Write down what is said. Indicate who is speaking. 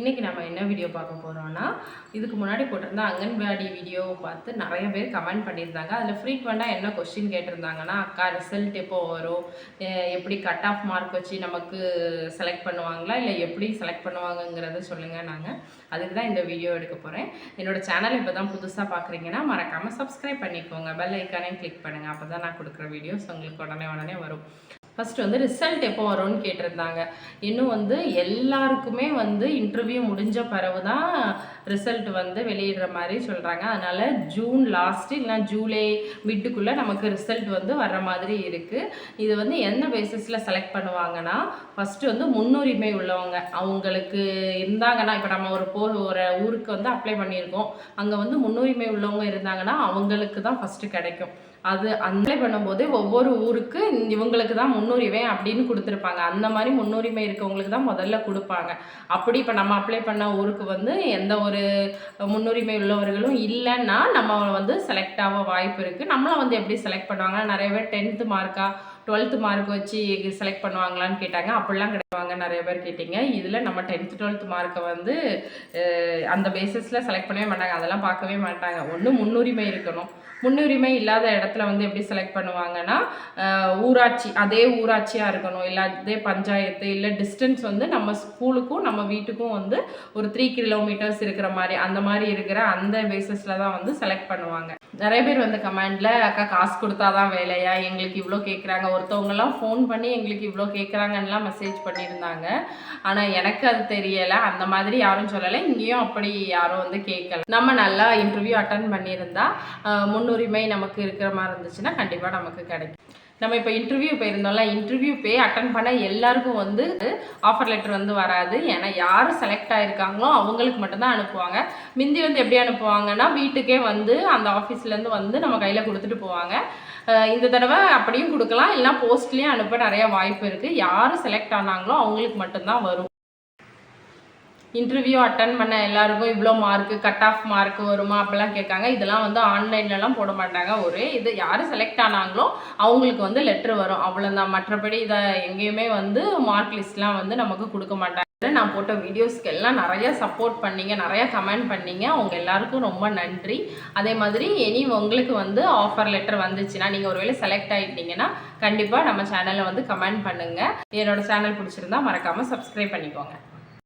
Speaker 1: இன்றைக்கி நம்ம என்ன வீடியோ பார்க்க போகிறோம்னா இதுக்கு முன்னாடி போட்டிருந்த அங்கன்வாடி வீடியோ பார்த்து நிறைய பேர் கமெண்ட் பண்ணியிருந்தாங்க. அதில் ஃப்ரீக்வெண்ட்டாக என்ன கொஸ்டின் கேட்டிருந்தாங்கன்னா அக்கா ரிசல்ட் எப்போ வரும்? எப்படி கட் ஆஃப் மார்க் வச்சு நமக்கு செலக்ட் பண்ணுவாங்களா? இல்லை எப்படி செலக்ட் பண்ணுவாங்கங்கிறத சொல்லுங்கள் நாங்கள் அதுக்கு தான் இந்த வீடியோ எடுக்க போகிறேன் என்னோட சேனல் இப்போ தான் புதுசாக பார்க்குறீங்கன்னா மறக்காமல் சப்ஸ்கிரைப் பண்ணிக்கோங்க. பெல் ஐக்கானே கிளிக் பண்ணுங்கள் அப்போ தான் நான் கொடுக்குற வீடியோஸ் உங்களுக்கு உடனே உடனே வரும். ஃபஸ்ட்டு வந்து ரிசல்ட் எப்போ வரும்னு கேட்டிருந்தாங்க. இன்னும் வந்து எல்லாருக்குமே வந்து இன்டர்வியூ முடிஞ்ச பிறகு தான் ரிசல்ட் வந்து வெளியிடுற மாதிரி சொல்கிறாங்க அதனால் ஜூன் லாஸ்ட்டு இல்லைனா ஜூலை மிட்டுக்குள்ளே நமக்கு ரிசல்ட் வந்து வர்ற மாதிரி இருக்குது இது வந்து என்ன பேசிஸில் செலக்ட் பண்ணுவாங்கன்னா ஃபஸ்ட்டு வந்து முன்னுரிமை உள்ளவங்க. அவங்களுக்கு இருந்தாங்கன்னா இப்போ நம்ம ஒரு போ ஒரு ஊருக்கு வந்து அப்ளை பண்ணியிருக்கோம். அங்கே வந்து முன்னுரிமை உள்ளவங்க இருந்தாங்கன்னா அவங்களுக்கு தான் ஃபஸ்ட்டு கிடைக்கும். அது அப்ளை பண்ணும்போதே ஒவ்வொரு ஊருக்கு இவங்களுக்கு தான் முன்னுரிமை அப்படின்னு கொடுத்துருப்பாங்க. அந்த மாதிரி முன்னுரிமை இருக்கவங்களுக்கு தான் முதல்ல கொடுப்பாங்க. அப்படி இப்போ நம்ம அப்ளை பண்ண ஊருக்கு வந்து எந்த ஒரு முன்னுரிமை உள்ளவர்களும் இல்லைன்னா நம்ம வந்து செலக்ட் ஆக வாய்ப்பு இருக்குது நம்மளை வந்து எப்படி செலக்ட் பண்ணுவாங்க நிறைய பேர் டென்த்து மார்க்காக டுவெல்த்து மார்க் வச்சு செலக்ட் பண்ணுவாங்களான்னு கேட்டாங்க. அப்படிலாம் கிடையாதுங்க நிறைய பேர் கேட்டீங்க. இதில் நம்ம டென்த்து டுவெல்த்து மார்க்கை வந்து அந்த பேசிஸில் செலக்ட் பண்ணவே மாட்டாங்க. அதெல்லாம் பார்க்கவே மாட்டாங்க. ஒன்று முன்னுரிமை இருக்கணும். முன்னுரிமை இல்லாத இடத்துல வந்து எப்படி செலக்ட் பண்ணுவாங்கன்னா ஊராட்சி அதே ஊராட்சியாக இருக்கணும். இல்லை அதே பஞ்சாயத்து இல்லை டிஸ்டன்ஸ் வந்து நம்ம ஸ்கூலுக்கும் நம்ம வீட்டுக்கும் வந்து ஒரு த்ரீ கிலோமீட்டர்ஸ் இருக்கிற மாதிரி அந்த மாதிரி இருக்கிற அந்த பேசிஸில் தான் வந்து செலக்ட் பண்ணுவாங்க. நிறைய பேர் வந்து கமெண்டில் அக்கா காசு கொடுத்தாதான் வேலையா? எங்களுக்கு இவ்வளோ கேட்குறாங்க ஒருத்தவங்கலாம் ஃபோன் பண்ணி எங்களுக்கு இவ்வளோ கேட்குறாங்கன்னெலாம் மெசேஜ் பண்ணியிருந்தாங்க. ஆனால் எனக்கு அது தெரியலை. அந்த மாதிரி யாரும் சொல்லலை. இங்கேயும் அப்படி யாரும் வந்து கேட்கல நம்ம நல்லா இன்டர்வியூ அட்டன் பண்ணியிருந்தா முன்னுரிமை நமக்கு இருக்கிற மாதிரி இருந்துச்சுன்னா கண்டிப்பாக நமக்கு கிடைக்கும். நம்ம இப்போ இன்டர்வியூ போயிருந்தோம்ல இன்டர்வியூ போய் அட்டன் பண்ண எல்லாருக்கும் வந்து ஆஃபர் லெட்டர் வந்து வராது. ஏன்னா யார் செலக்ட் ஆகிருக்காங்களோ அவங்களுக்கு மட்டும்தான் அனுப்புவாங்க. மிந்தி வந்து எப்படி அனுப்புவாங்கன்னா வீட்டுக்கே வந்து அந்த ஆஃபீஸ் ஆஃபீஸ்லேருந்து வந்து நம்ம கையில் கொடுத்துட்டு போவாங்க. இந்த தடவை அப்படியும் கொடுக்கலாம். இல்லைனா போஸ்ட்லேயும் அனுப்ப நிறைய வாய்ப்பு இருக்குது யார் செலக்ட் ஆனாங்களோ அவங்களுக்கு மட்டும்தான் வரும். இன்டர்வியூ அட்டன் பண்ண எல்லாருக்கும் இவ்வளோ மார்க்கு கட் ஆஃப் மார்க் வருமா அப்படிலாம் கேட்காங்க. இதெல்லாம் வந்து ஆன்லைன்லலாம் போட மாட்டாங்க. ஒரே இது யார் செலக்ட் ஆனாங்களோ அவங்களுக்கு வந்து லெட்ரு வரும். அவ்வளோதான் மற்றபடி இதை எங்கேயுமே வந்து மார்க் லிஸ்ட்லாம் வந்து நமக்கு கொடுக்க மாட்டாங்க. நான் போட்ட வீடியோஸ்க்கு எல்லாம் நிறைய சப்போர்ட் பண்ணீங்க நிறைய கமெண்ட் பண்ணீங்க. அவங்க எல்லாருக்கும் ரொம்ப நன்றி. அதே மாதிரி இனி உங்களுக்கு வந்து ஆஃபர் லெட்டர் வந்துச்சுன்னா நீங்கள் ஒருவேளை செலக்ட் ஆகிட்டீங்கன்னா கண்டிப்பாக நம்ம சேனலை வந்து கமெண்ட் பண்ணுங்கள் என்னோட சேனல் பிடிச்சிருந்தா மறக்காமல் சப்ஸ்கிரைப் பண்ணிக்கோங்க.